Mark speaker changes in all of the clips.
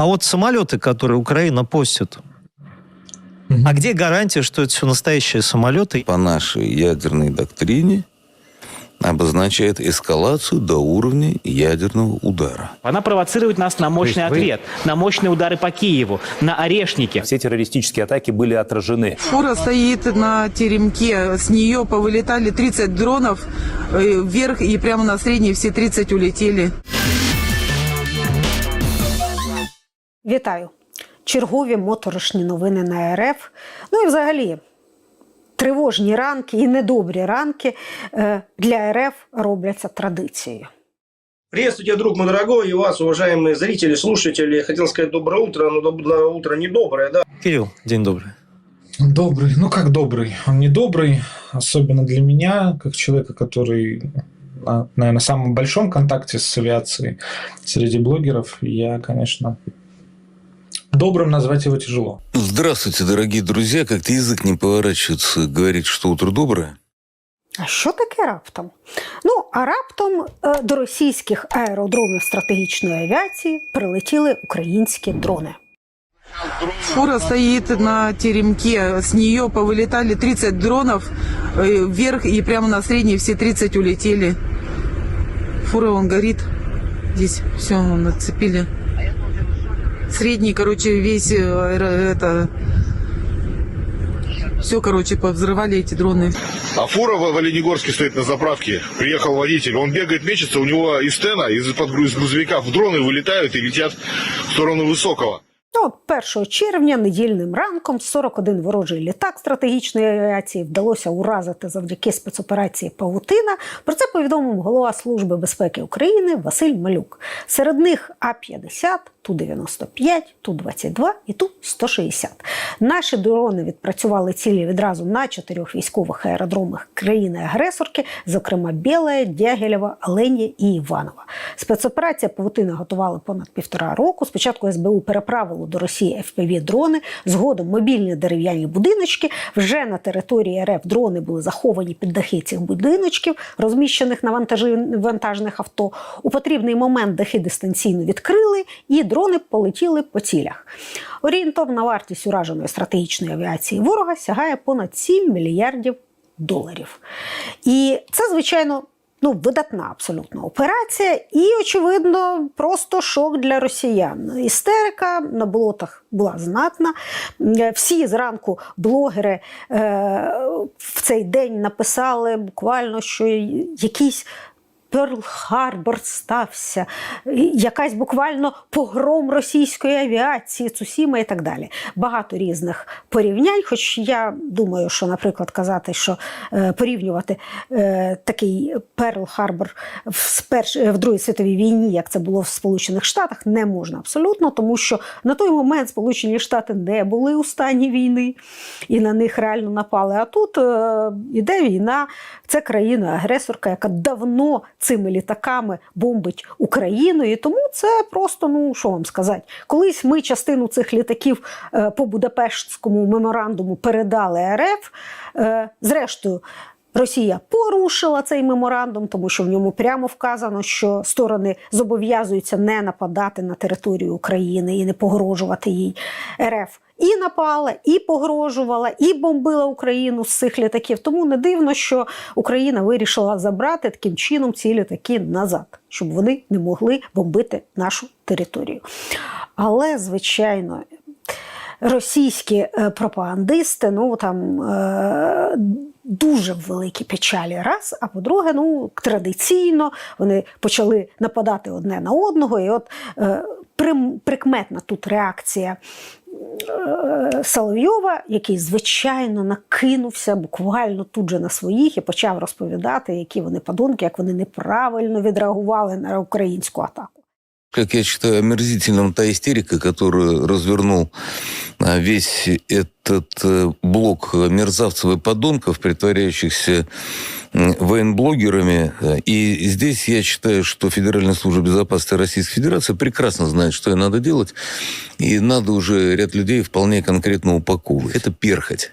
Speaker 1: А вот самолеты, которые Украина постит,
Speaker 2: Мгм.
Speaker 1: а где гарантия, что это все настоящие самолеты?
Speaker 3: по нашей ядерной доктрине обозначает эскалацию до уровня ядерного удара.
Speaker 4: Она провоцирует нас на мощный
Speaker 5: есть вы-
Speaker 4: ответ, на мощные удары по Киеву, на орешники.
Speaker 5: Все террористические атаки были отражены.
Speaker 6: Фура стоит на теремке, с нее повылетали 30 дронов э, вверх и прямо на средней все 30 улетели.
Speaker 7: Вітаю! Чергові моторошні новини на РФ. Ну і взагалі тривожні ранки і недобрі ранки е, для РФ робляться традицією.
Speaker 8: Приветствую тебя, друг мой дорогой, и вас, уважаемые зрители, слушатели. Хотел сказать доброе утро, но доброе утро недоброе, да?
Speaker 1: Кирилл, день добрый.
Speaker 2: Добрый, ну как добрый? Он не добрый, особенно для меня, как человека, который на, наверное, самом большом контакте с авиацией среди блогеров. Я, конечно, добрым назвать его тяжело.
Speaker 3: Здравствуйте, дорогие друзья. Как-то язык не поворачивается говорить, что утро доброе.
Speaker 7: А що таке раптом? Ну, а раптом е, до російських аеродромів стратегічної авіації прилетіли українські дрони.
Speaker 6: Фура стоит на теремке, с нее повылетали 30 дронов э, вверх и прямо на средней все 30 улетели. Фура он горит. Здесь все нацепили. Средний, короче, весь э, это все, короче, повзрывали эти дроны.
Speaker 9: А фура в Оленегорске стоит на заправке. Приехал водитель. Он бегает, мечется. У него из стена, из-под груз- грузовика в дроны вылетают и летят в сторону Высокого.
Speaker 7: От 1 червня недільним ранком 41 ворожий літак стратегічної авіації вдалося уразити завдяки спецоперації Павутина. Про це повідомив голова Служби безпеки України Василь Малюк. Серед них А-50, Ту-95, Ту-22 і Ту-160. Наші дрони відпрацювали цілі відразу на чотирьох військових аеродромах країни-агресорки, зокрема Білая, Дягілєва, Оленя і Іванова. Спецоперація Павутина готували понад півтора року. Спочатку СБУ переправило до Росії FPV дрони, згодом мобільні дерев'яні будиночки. Вже на території РФ дрони були заховані під дахи цих будиночків, розміщених на вантажних авто. У потрібний момент дахи дистанційно відкрили, і дрони полетіли по цілях. Орієнтовна вартість ураженої стратегічної авіації ворога сягає понад 7 мільярдів доларів. І це, звичайно, ну, видатна абсолютно операція, і, очевидно, просто шок для росіян. Істерика на болотах була знатна. Е, Всі зранку блогери е, в цей день написали буквально, що якийсь. Перл Харбор стався, якась буквально погром російської авіації, Цусіма і так далі. Багато різних порівнянь. Хоч я думаю, що, наприклад, казати, що е, порівнювати е, такий Перл Харбор в, в Другій світовій війні, як це було в Сполучених Штатах, не можна абсолютно, тому що на той момент Сполучені Штати не були у стані війни і на них реально напали. А тут е, іде війна, це країна-агресорка, яка давно цими літаками бомбить Україну. І тому це просто, ну що вам сказати, колись ми частину цих літаків е, по Будапештському меморандуму передали РФ. Е, зрештою. Росія порушила цей меморандум, тому що в ньому прямо вказано, що сторони зобов'язуються не нападати на територію України і не погрожувати їй. РФ і напала, і погрожувала, і бомбила Україну з цих літаків. Тому не дивно, що Україна вирішила забрати таким чином ці літаки назад, щоб вони не могли бомбити нашу територію. Але, звичайно, російські е, пропагандисти, ну там. Е, Дуже великі печалі, раз. А по-друге, ну традиційно вони почали нападати одне на одного. І от е, прикметна тут реакція е, Соловйова, який, звичайно, накинувся буквально тут же на своїх і почав розповідати, які вони подонки, як вони неправильно відреагували на українську атаку.
Speaker 3: Как я считаю, омерзительным та истерика, которую развернул а, весь этот э, блок мерзавцев и подонков, притворяющихся военблогерами. И здесь я считаю, что Федеральная служба безопасности Российской Федерации прекрасно знает, что и надо делать. И надо уже ряд людей вполне конкретно упаковывать. Это перхоть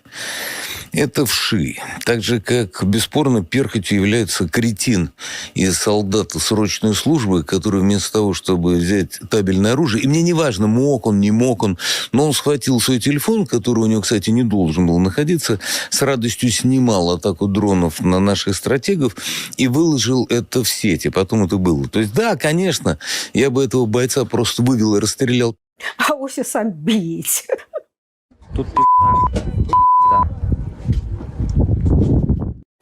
Speaker 3: это вши. Так же, как бесспорно перхотью является кретин из солдата срочной службы, который вместо того, чтобы взять табельное оружие, и мне не важно, мог он, не мог он, но он схватил свой телефон, который у него, кстати, не должен был находиться, с радостью снимал атаку дронов на наших стратегов и выложил это в сети. Потом это было. То есть, да, конечно, я бы этого бойца просто вывел и расстрелял
Speaker 7: А ось і сам бієць.
Speaker 5: Тут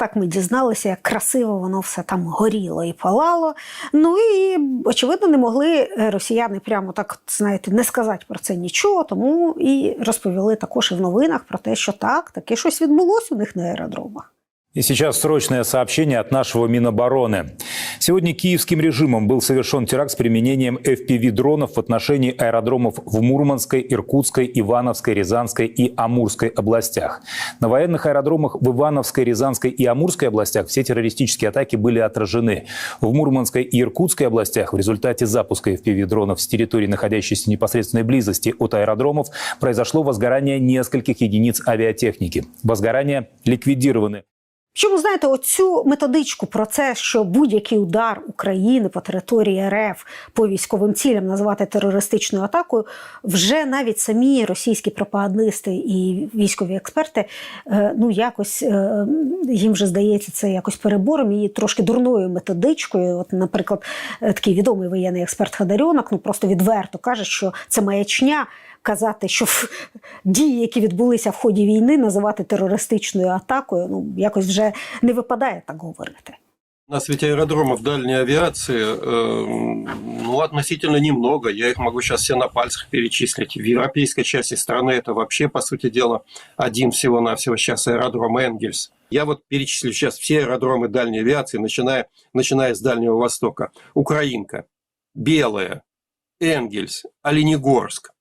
Speaker 7: Так ми дізналися, як красиво воно все там горіло і палало. Ну і очевидно, не могли е, росіяни прямо так, знаєте, не сказати про це нічого, тому і розповіли також і в новинах про те, що так, таке щось відбулося у них на аеродромах.
Speaker 5: И сейчас срочное сообщение от нашего Минобороны. Сегодня киевским режимом был совершен теракт с применением FPV-дронов в отношении аэродромов в Мурманской, Иркутской, Ивановской, Рязанской и Амурской областях. На военных аэродромах в Ивановской, Рязанской и Амурской областях все террористические атаки были отражены. В Мурманской и Иркутской областях в результате запуска FPV-дронов с территории, находящейся в непосредственной близости от аэродромов, произошло возгорание нескольких единиц авиатехники. Возгорания ликвидированы.
Speaker 7: Чому знаєте, оцю методичку про це, що будь-який удар України по території РФ по військовим цілям називати терористичною атакою, вже навіть самі російські пропагандисти і військові експерти, е, ну якось е, їм вже здається це якось перебором і трошки дурною методичкою. От, наприклад, е, такий відомий воєнний експерт Хадарьонок, ну просто відверто каже, що це маячня казати, що в- дії, які відбулися в ході війни, називати терористичною атакою, ну якось вже не випадає так говорити.
Speaker 10: У нас ведь аэродромов дальней авиации э, ну, относительно немного. Я их могу сейчас все на пальцах перечислить. В европейской части страны это вообще, по сути дела, один всего-навсего сейчас аэродром Энгельс. Я вот перечислю сейчас все аэродромы дальней авиации, начиная, начиная с Дальнего Востока. Украинка, Белая, Энгельс, Оленегорск, э,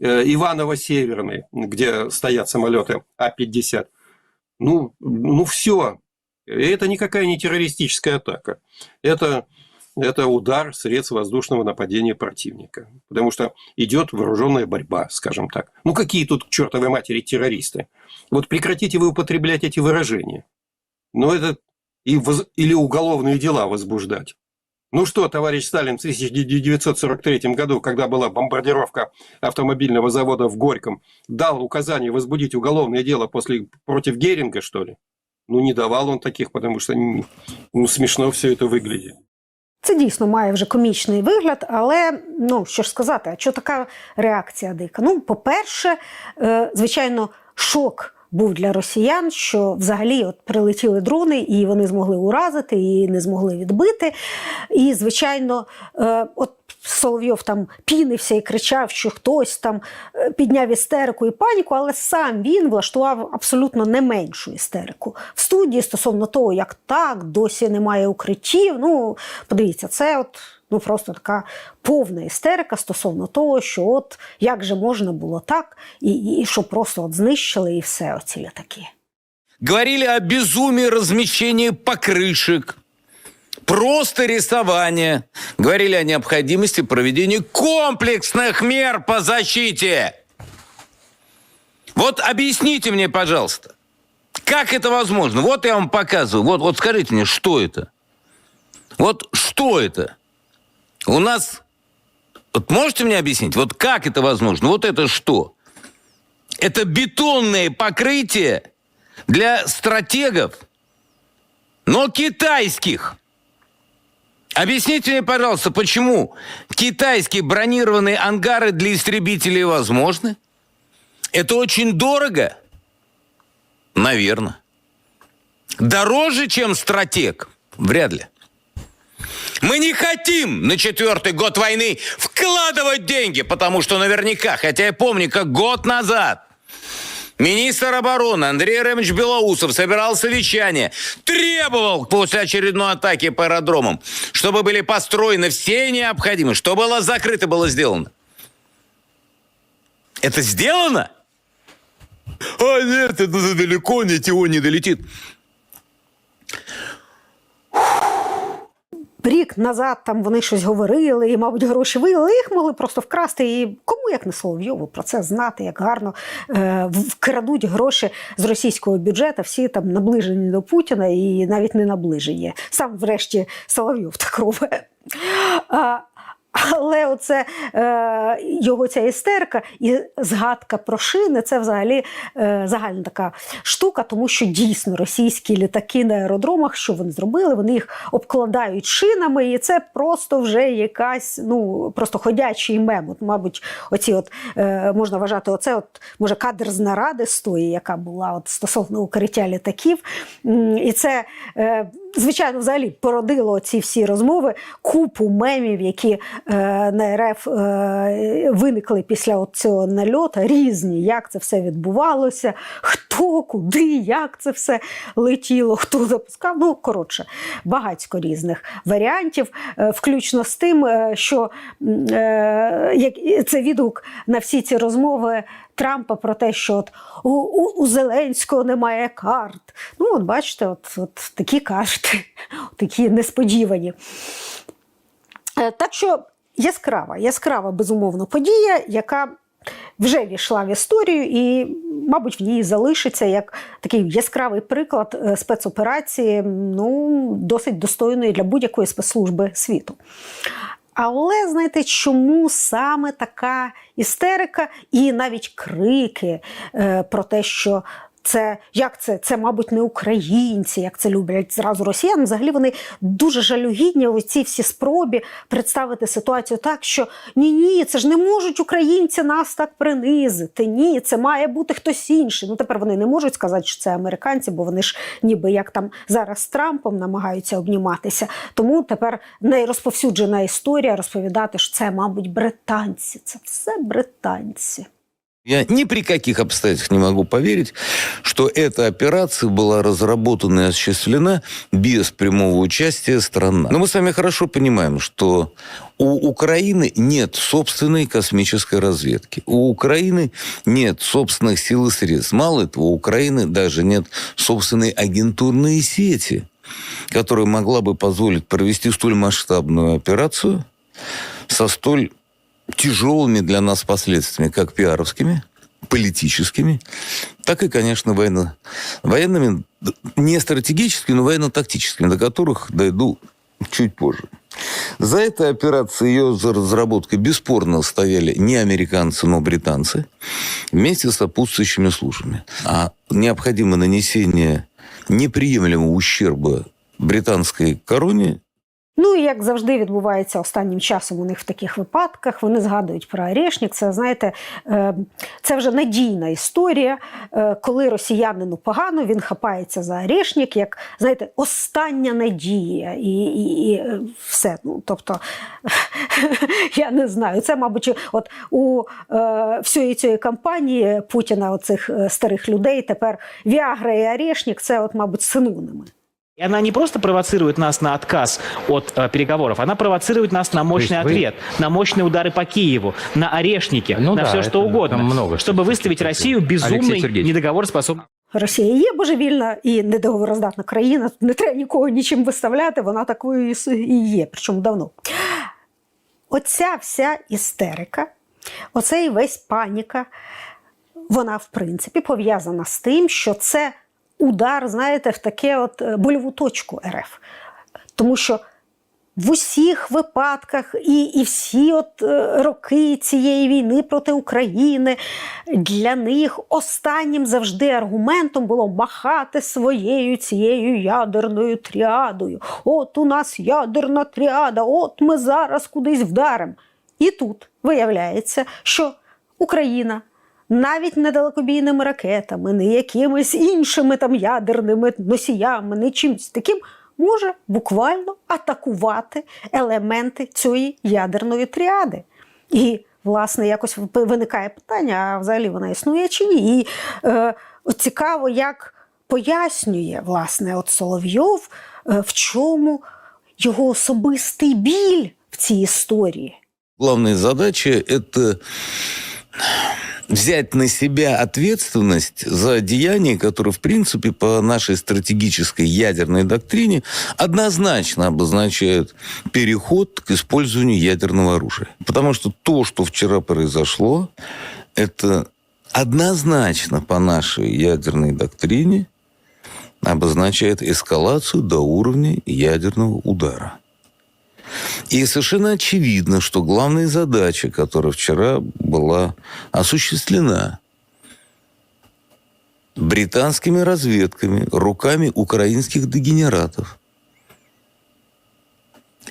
Speaker 10: Иваново-Северный, где стоят самолеты А-50. Ну, ну все, это никакая не террористическая атака. Это, это удар средств воздушного нападения противника. Потому что идет вооруженная борьба, скажем так. Ну какие тут к чертовой матери террористы? Вот прекратите вы употреблять эти выражения. Ну это и воз- или уголовные дела возбуждать. Ну что, товарищ Сталин в 1943 году, когда была бомбардировка автомобильного завода в Горьком, дал указание возбудить уголовное дело после, против Геринга, что ли? Ну, не давал он таких, потому что м, ну, смешно все это выглядит.
Speaker 7: Це дійсно має вже комічний вигляд, але ну що ж сказати, а що така реакція дика? Ну, по-перше, е, звичайно, шок. Був для росіян, що взагалі от прилетіли дрони, і вони змогли уразити, і не змогли відбити. І, звичайно, е, от Соловйов там пінився і кричав, що хтось там е, підняв істерику і паніку, але сам він влаштував абсолютно не меншу істерику в студії стосовно того, як так, досі немає укриттів. Ну, подивіться, це от. Ну, просто така повна істерика стосовно того, що от як же можна було так, і, і що просто от знищили і все оці літаки.
Speaker 3: Говорили о безумии размещения покрышек, просто рисования. Говорили о необходимости проведения комплексных мер по защите. Вот объясните мне, пожалуйста, как это возможно? Вот я вам показываю. Вот, вот скажите мне, что это? Вот что это? У нас... Вот можете мне объяснить, вот как это возможно? Вот это что? Это бетонное покрытие для стратегов, но китайских. Объясните мне, пожалуйста, почему китайские бронированные ангары для истребителей возможны? Это очень дорого? Наверное. Дороже, чем стратег? Вряд ли. Мы не хотим на четвертый год войны вкладывать деньги, потому что наверняка, хотя я помню, как год назад Министр обороны Андрей Ремович Белоусов собирал совещание, требовал после очередной атаки по аэродромам, чтобы были построены все необходимые, что было закрыто, было сделано. Это сделано? А нет, это далеко, ничего не долетит.
Speaker 7: Назад там вони щось говорили, і, мабуть, гроші вилили, їх могли просто вкрасти. І кому як не Соловйову про це знати, як гарно е, вкрадуть гроші з російського бюджету, всі там наближені до Путіна і навіть не наближені. Сам, врешті, Соловйов так робить. Але оце е, його ця істерика і згадка про шини це взагалі е, загальна така штука, тому що дійсно російські літаки на аеродромах, що вони зробили, вони їх обкладають шинами, і це просто вже якась, ну просто ходячий мем. От, мабуть, оці от е, можна вважати, оце от може кадр з наради з яка була от стосовно укриття літаків. І це. Е, Звичайно, взагалі породило ці всі розмови купу мемів, які е, на РФ е, виникли після цього нальоту, різні, як це все відбувалося, хто, куди, як це все летіло, хто запускав. Ну, коротше, багатько різних варіантів, е, включно з тим, е, що е, це відгук на всі ці розмови. Трампа про те, що от у, у, Зеленського немає карт. Ну, от бачите, от, от такі карти, такі несподівані. Е, Так що яскрава, яскрава, безумовно, подія, яка вже війшла в історію і, мабуть, в ній залишиться як такий яскравий приклад е, спецоперації, ну, досить достойної для будь-якої спецслужби світу. Але знаєте, чому саме така істерика і навіть крики е, про те, що це як це? Це, мабуть, не українці, як це люблять зразу росіяни. Взагалі вони дуже жалюгідні у цій всі спробі представити ситуацію так, що ні, ні, це ж не можуть українці нас так принизити. Ні, це має бути хтось інший. Ну тепер вони не можуть сказати, що це американці, бо вони ж ніби як там зараз з Трампом намагаються обніматися. Тому тепер найрозповсюджена історія розповідати, що це, мабуть, британці. Це все британці.
Speaker 3: Я ни при каких обстоятельствах не могу поверить, что эта операция была разработана и осуществлена без прямого участия стран. Но мы с вами хорошо понимаем, что у Украины нет собственной космической разведки. У Украины нет собственных сил и средств. Мало этого, у Украины даже нет собственной агентурной сети, которая могла бы позволить провести столь масштабную операцию со столь тяжелыми для нас последствиями, как пиаровскими, политическими, так и, конечно, военно, военными, не стратегическими, но военно-тактическими, до которых дойду чуть позже. За этой операцией, ее за разработкой бесспорно стояли не американцы, но британцы вместе с сопутствующими службами. А необходимо нанесение неприемлемого ущерба британской короне
Speaker 7: Ну і як завжди відбувається останнім часом у них в таких випадках, вони згадують про Орешник. Це знаєте, е, це вже надійна історія. Е, Коли росіянину погано, він хапається за Орешник, як знаєте, остання надія, і, і, і е, все. Ну тобто я не знаю. Це, мабуть, от у всієї цієї кампанії Путіна, оцих старих людей, тепер Віагра і Орешник – це, от, мабуть, синоніми.
Speaker 4: И она не просто провоцирует нас на отказ от э, переговоров, она провоцирует нас на мощный
Speaker 11: То есть вы-
Speaker 4: ответ, на мощные удары по Киеву, на орешники,
Speaker 11: Ну
Speaker 4: на
Speaker 11: да,
Speaker 4: все что
Speaker 11: это
Speaker 4: угодно,
Speaker 11: там много что
Speaker 4: чтобы
Speaker 11: слушать
Speaker 4: выставить
Speaker 11: хотел.
Speaker 4: Россию
Speaker 11: Алексей
Speaker 4: безумной,
Speaker 11: Сергеевич.
Speaker 4: недоговороспособной.
Speaker 7: Росія є божевільна і недоговороздатна країна. Тут не треба нікого нічим виставляти, вона такою і с- і є, причому давно. Оця вся істерика, оцей весь паніка, вона, в принципі, пов'язана з тим, що це удар, знаєте, в таке от е, больову точку РФ. Тому що в усіх випадках і, і всі от е, роки цієї війни проти України для них останнім завжди аргументом було махати своєю цією ядерною тріадою. От у нас ядерна тріада, от ми зараз кудись вдаримо. І тут виявляється, що Україна навіть не далекобійними ракетами, не якимись іншими там ядерними носіями, не чимось таким може буквально атакувати елементи цієї ядерної тріади. І, власне, якось виникає питання: а взагалі вона існує чи ні? І е, цікаво, як пояснює власне от Соловйов, е, в чому його особистий біль в цій історії.
Speaker 3: Главная задача – это взять на себя ответственность за деяния, которые, в принципе, по нашей стратегической ядерной доктрине однозначно обозначают переход к использованию ядерного оружия. Потому что то, что вчера произошло, это однозначно по нашей ядерной доктрине обозначает эскалацию до уровня ядерного удара. И совершенно очевидно, что главная задача, которая вчера была осуществлена британскими разведками, руками украинских дегенератов,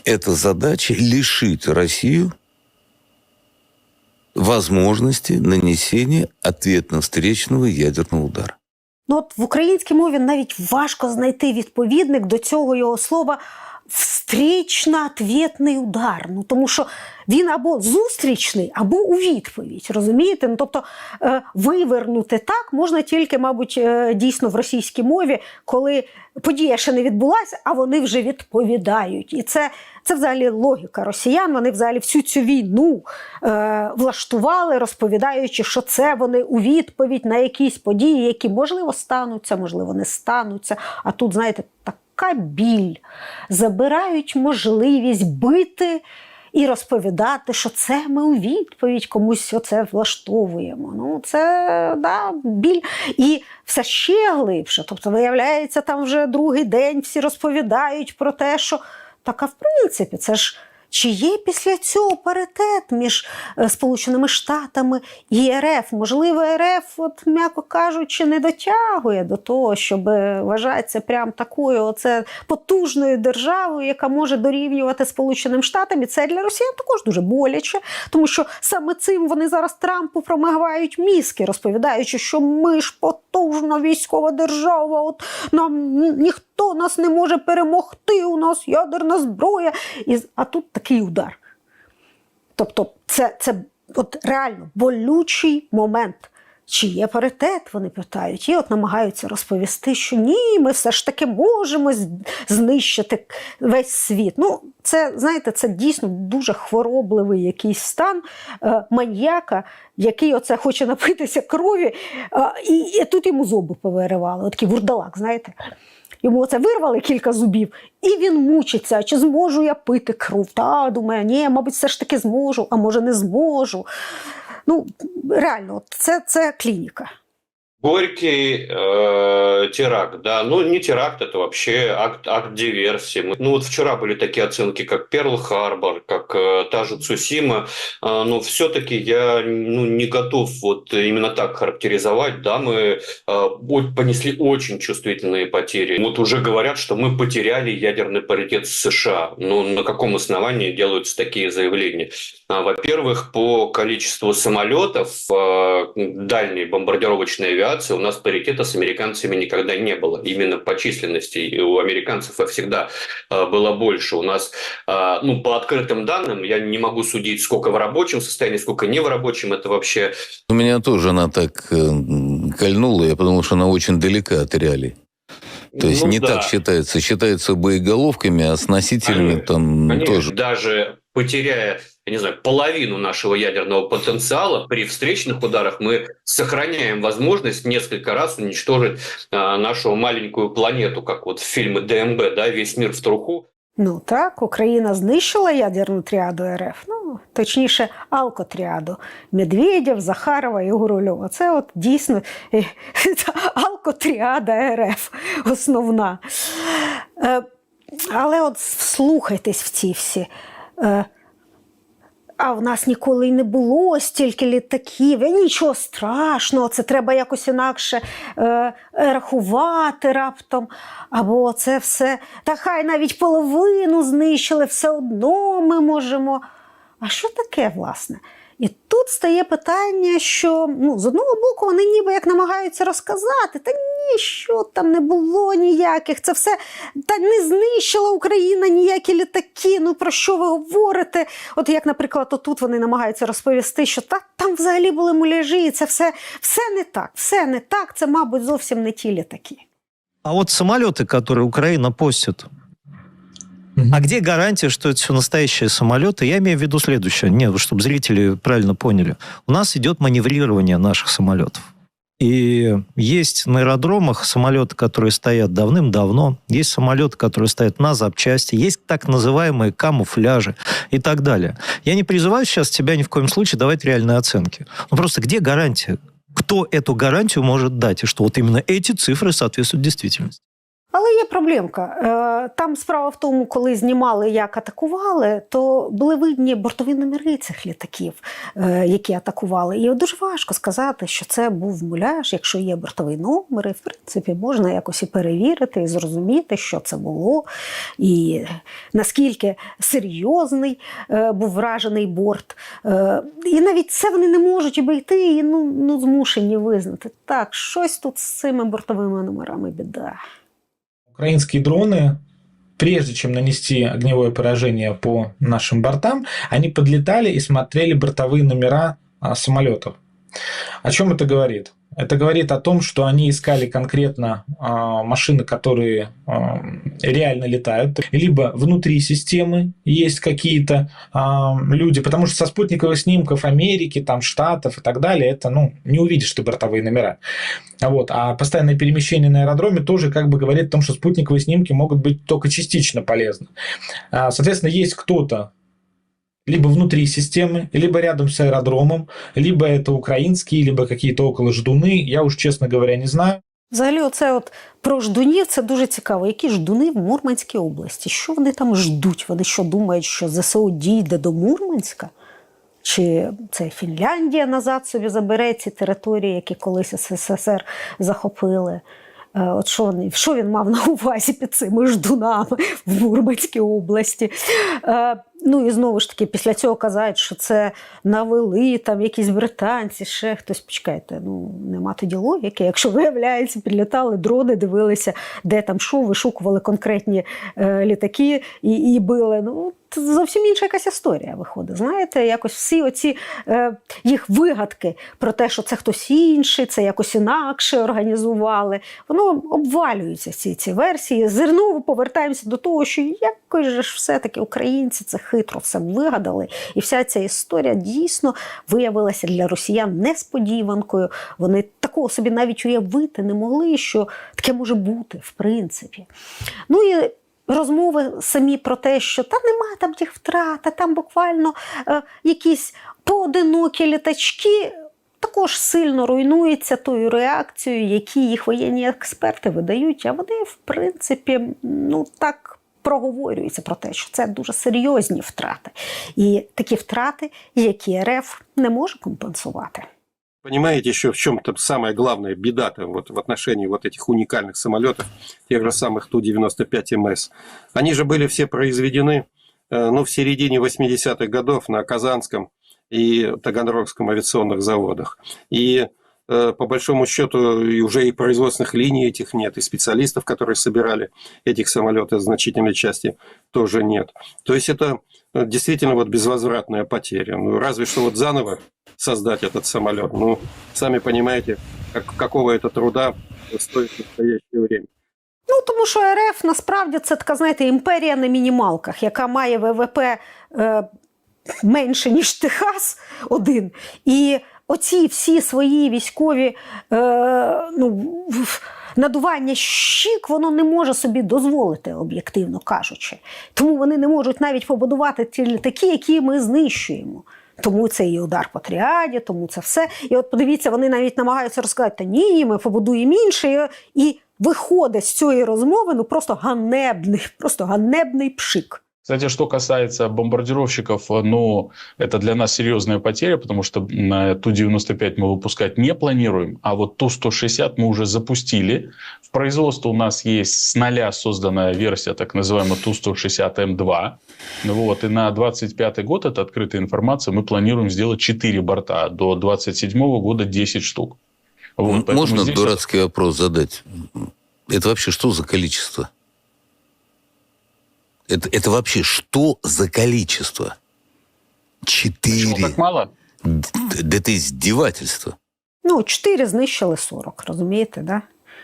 Speaker 3: это задача лишить Россию возможности нанесения ответно-встречного ядерного удара.
Speaker 7: Ну, от в українській мові навіть важко знайти відповідник до цього його слова встрічно-ответний удар. Ну, тому що він або зустрічний, або у відповідь. Розумієте? Ну, тобто е, вивернути так можна тільки, мабуть, е, дійсно в російській мові, коли подія ще не відбулася, а вони вже відповідають. І це, це взагалі логіка росіян. Вони взагалі всю цю війну е, влаштували, розповідаючи, що це вони у відповідь на якісь події, які можливо стануться, можливо, не стануться. А тут, знаєте, така біль. Забирають можливість бити. І розповідати, що це ми у відповідь комусь оце влаштовуємо. Ну, це да, біль. І все ще глибше. Тобто, виявляється, там вже другий день всі розповідають про те, що так, а в принципі, це ж чи є після цього паритет між е, Сполученими Штатами і РФ? Можливо, РФ, от, м'яко кажучи, не дотягує до того, щоб вважатися прям такою оце потужною державою, яка може дорівнювати Сполученим Штатам. І це для Росіян також дуже боляче, тому що саме цим вони зараз Трампу промивають мізки, розповідаючи, що ми ж потужна військова держава, от нам ніхто нас не може перемогти, у нас ядерна зброя. І, а тут такий удар. Тобто, це, це от реально болючий момент. Чи є паритет, вони питають, і от намагаються розповісти, що ні, ми все ж таки можемо знищити весь світ. Ну, це знаєте, це дійсно дуже хворобливий якийсь стан е, маньяка, який оце хоче напитися крові, е, і, і тут йому зуби повиривали. От вурдалак, знаєте. Йому це вирвали кілька зубів, і він мучиться. Чи зможу я пити кров? Та думає, ні, мабуть, все ж таки зможу, а може не зможу. Ну, реально, от це, це клініка.
Speaker 11: Горький э, теракт, да, ну не теракт, это вообще акт, акт диверсии. Ну вот вчера были такие оценки, как Перл-Харбор, как э, та же Цусима, Э, но все-таки я ну, не готов вот именно так характеризовать, да, мы э, понесли очень чувствительные потери. Вот уже говорят, что мы потеряли ядерный паритет с США. Ну на каком основании делаются такие заявления? А, Во-первых, по количеству самолетов э, дальней бомбардировочной авиации у нас паритета с американцами никогда не было. Именно по численности. У американцев всегда э, было больше. У нас, ну, по открытым данным, я не могу судить, сколько в рабочем состоянии, сколько не в рабочем. Это вообще
Speaker 3: У меня тоже она так э, кольнула, я подумал, что она очень далека от реалий. То есть
Speaker 11: ну
Speaker 3: не
Speaker 11: да.
Speaker 3: так считается. Считается боеголовками, а с носителями
Speaker 11: Конечно,
Speaker 3: там
Speaker 11: Конечно,
Speaker 3: тоже.
Speaker 11: даже потеряя, я не знаю, половину нашего ядерного потенциала, при встречных ударах мы сохраняем возможность несколько раз уничтожить нашу маленькую планету, как вот в фильме ДМБ, да, весь мир в труху.
Speaker 7: Ну так, Україна знищила ядерну тріаду РФ, ну точніше, алкотріаду Медведєв, Захарова і Гурульова. Це от дійсно е, алкотріада РФ основна. Е, але от вслухайтесь в ці всі. Е, а в нас ніколи не було стільки літаків. І нічого страшного, це треба якось інакше е, рахувати раптом. Або це все. Та хай навіть половину знищили, все одно ми можемо. А що таке, власне? І тут стає питання, що ну, з одного боку вони ніби як намагаються розказати, та ні, там не було ніяких, це все та не знищила Україна ніякі літаки. Ну про що ви говорите? От як, наприклад, отут вони намагаються розповісти, що та там взагалі були муляжі, і це все, все не так, все не так, це, мабуть, зовсім не ті літаки.
Speaker 1: А вот самолеты, которые Украина постит,
Speaker 2: Мгм.
Speaker 1: А где гарантия, что это все настоящие самолеты? Я имею в виду следующее. Нет, чтобы зрители правильно поняли. У нас идет маневрирование наших самолетов. И есть на аэродромах самолеты, которые стоят давным-давно, есть самолеты, которые стоят на запчасти, есть так называемые камуфляжи и так далее. Я не призываю сейчас тебя ни в коем случае давать реальные оценки. Ну просто где гарантия? Кто эту гарантию может дать? И что вот именно эти цифры соответствуют действительности?
Speaker 7: Але є проблемка. Е, Там справа в тому, коли знімали, як атакували, то були видні бортові номери цих літаків, е, які атакували. І дуже важко сказати, що це був муляж, якщо є бортові номери. В принципі, можна якось і перевірити, і зрозуміти, що це було, і наскільки серйозний е, був вражений борт. І навіть це вони не можуть обійти, і ну, ну змушені визнати. Так, щось тут з цими бортовими номерами біда.
Speaker 2: Украинские дроны, прежде чем нанести огневое поражение по нашим бортам, они подлетали и смотрели бортовые номера самолетов. О чем это говорит? Это говорит о том, что они искали конкретно а, машины, которые а, реально летают, либо внутри системы есть какие-то а, люди, потому что со спутниковых снимков Америки, там Штатов и так далее, это ну не увидишь ты бортовые номера. Вот. А постоянное перемещение на аэродроме тоже как бы говорит о том, что спутниковые снимки могут быть только частично полезны. Соответственно, есть кто-то либо внутри системы, либо рядом с аэродромом, либо это украинские, либо какие-то около ждуны. Я уж, честно говоря, не знаю.
Speaker 7: Взагалі, оце от про ждунів це дуже цікаво. Які ждуни в Мурманській області? Що вони там ждуть? Вони що думають, що ЗСУ дійде до Мурманська? Чи це Фінляндія назад собі забере ці території, які колись СССР захопили? Е, От що, вони, що він мав на увазі під цими ждунами в Мурманській області? Ну і знову ж таки, після цього казають, що це навели там якісь британці, ще хтось. Почекайте, ну нема тоді логіки. Якщо виявляється, підлітали дрони, дивилися, де там що, вишукували конкретні е, літаки і, і били. Ну це зовсім інша якась історія виходить. Знаєте, якось всі оці е, їх вигадки про те, що це хтось інший, це якось інакше організували. Воно обвалюється ці, ці версії. Зерново повертаємося до того, що якось же ж все-таки українці це хитро все вигадали. І вся ця історія дійсно виявилася для росіян несподіванкою. Вони такого собі навіть уявити не могли, що таке може бути, в принципі. Ну і розмови самі про те, що та нема там тих втрат, а там буквально е, якісь поодинокі літачки. Також сильно руйнується тою реакцією, які їх воєнні експерти видають, а вони, в принципі, ну так проговорюються про те, що це дуже серйозні втрати. І такі втрати, які РФ не може компенсувати.
Speaker 10: Понимаете еще в чем там самая главная беда-то вот в отношении вот этих уникальных самолетов, тех же самых Ту-95МС? Они же были все произведены э, ну, в середине 80-х годов на Казанском и Таганрогском авиационных заводах. И по большому счету и уже и производственных линий этих нет, и специалистов, которые собирали этих самолетов в значительной части тоже нет. То есть это э, действительно вот безвозвратная потеря. Ну, разве что вот заново создать этот самолет. Ну, сами понимаете, как, какого это труда стоит в настоящее время.
Speaker 7: Ну тому що РФ насправді це така, знаєте, імперія на мінімалках, яка має ВВП е, менше, ніж Техас один. І оці всі свої військові е, ну, надування щік воно не може собі дозволити, об'єктивно кажучи. Тому вони не можуть навіть побудувати ті літаки, які ми знищуємо. Тому це і удар по тріаді, тому це все. І от подивіться, вони навіть намагаються розказати, та ні, ми побудуємо інше. І виходить з цієї розмови ну просто ганебний, просто ганебний пшик.
Speaker 12: Кстати, что касается бомбардировщиков, ну, это для нас серьезная потеря, потому что э, Ту-95 мы выпускать не планируем, а вот Ту-160 мы уже запустили. В производство у нас есть с нуля созданная версия, так называемая Ту-160М2. Ну Вот, и на 25 год, это открытая информация, мы планируем сделать 4 борта, до 27 года 10 штук. Вот,
Speaker 3: Можно дурацкий вопрос задать? Это вообще что за количество? Это, это вообще что за количество?
Speaker 12: Почему
Speaker 3: Четыре.
Speaker 12: так мало?
Speaker 3: Д- Да это издевательство.
Speaker 7: Ну, 4 знищили 40, розумієте, да?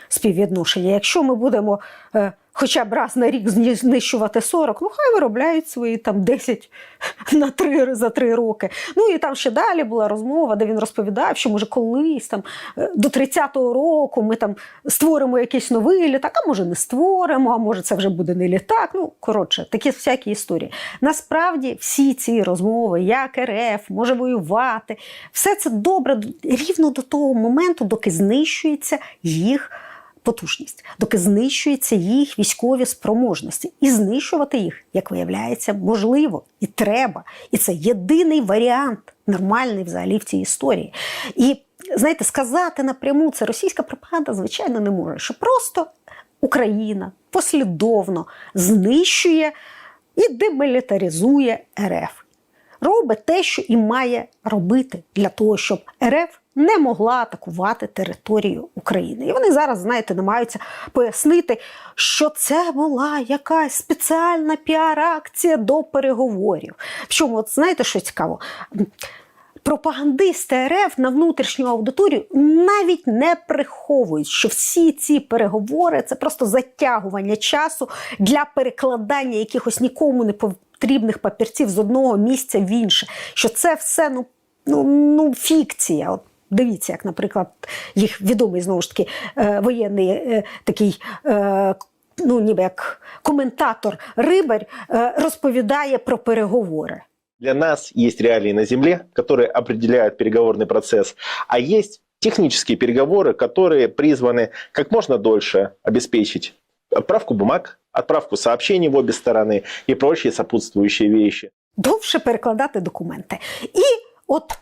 Speaker 7: співвідношення. Якщо ми будемо е, хоча б раз на рік знищувати 40, ну хай виробляють свої там 10 на 3, за 3 роки. Ну і там ще далі була розмова, де він розповідав, що може колись там е, до 30-го року ми там створимо якийсь новий літак, а може не створимо, а може це вже буде не літак. Ну, коротше, такі всякі історії. Насправді всі ці розмови, як РФ може воювати, все це добре рівно до того моменту, доки знищується їх потужність, доки знищуються їх військові спроможності. І знищувати їх, як виявляється, можливо і треба. І це єдиний варіант, нормальний взагалі в цій історії. І знаєте, сказати напряму це російська пропаганда, звичайно, не може, що просто Україна послідовно знищує і демілітаризує РФ. Робить те, що і має робити для того, щоб РФ не могла атакувати територію України. І вони зараз, знаєте, намагаються пояснити, що це була якась спеціальна піар-акція до переговорів. Причому, от знаєте, що цікаво? Пропагандисти РФ на внутрішню аудиторію навіть не приховують, що всі ці переговори це просто затягування часу для перекладання якихось нікому не потрібних папірців з одного місця в інше. Що це все ну, ну, ну фікція. От Дивіться, як, наприклад, їх відомий знову ж таки е, воєнний е, такий. Е, Ну, ніби як коментатор Рибарь е, розповідає про переговори.
Speaker 13: Для нас есть реалии на Земле, которые определяют переговорный процесс, а есть технические переговоры, которые призваны как можно дольше обеспечить отправку бумаг, отправку сообщений в обе стороны и прочие сопутствующие вещи.
Speaker 7: довше перекладати документи. І от,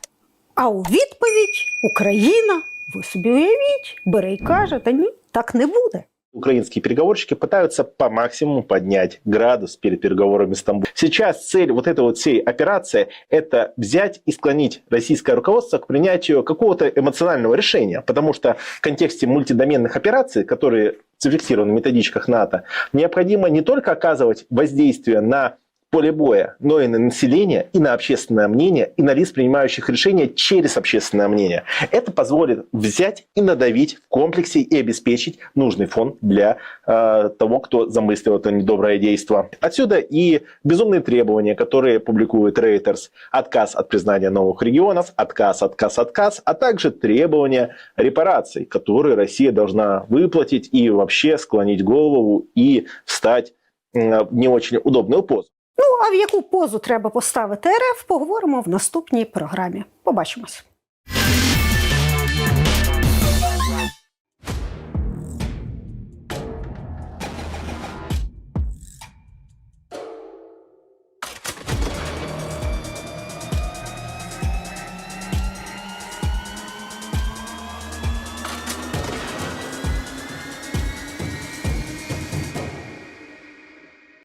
Speaker 7: а у відповідь Україна, ви собі уявіть, бере і каже, та ні, так не буде.
Speaker 13: Украинские переговорщики пытаются по максимуму поднять градус перед переговорами в Стамбуле. Сейчас цель вот этой вот всей операции – это взять и склонить российское руководство к принятию какого-то эмоционального решения, потому что в контексте мультидоменных операций, которые зафиксированы в методичках НАТО, необходимо не только оказывать воздействие на поле боя, но и на население, и на общественное мнение, и на лиц, принимающих решения через общественное мнение. Это позволит взять и надавить в комплексе и обеспечить нужный фон для э, того, кто замыслил это недоброе действие. Отсюда и безумные требования, которые публикует Reuters. Отказ от признания новых регионов, отказ, отказ, отказ, а также требования репараций, которые Россия должна выплатить и вообще склонить голову и встать в не очень удобную позу.
Speaker 7: Ну, а в яку позу треба поставити РФ, поговоримо в наступній програмі. Побачимось.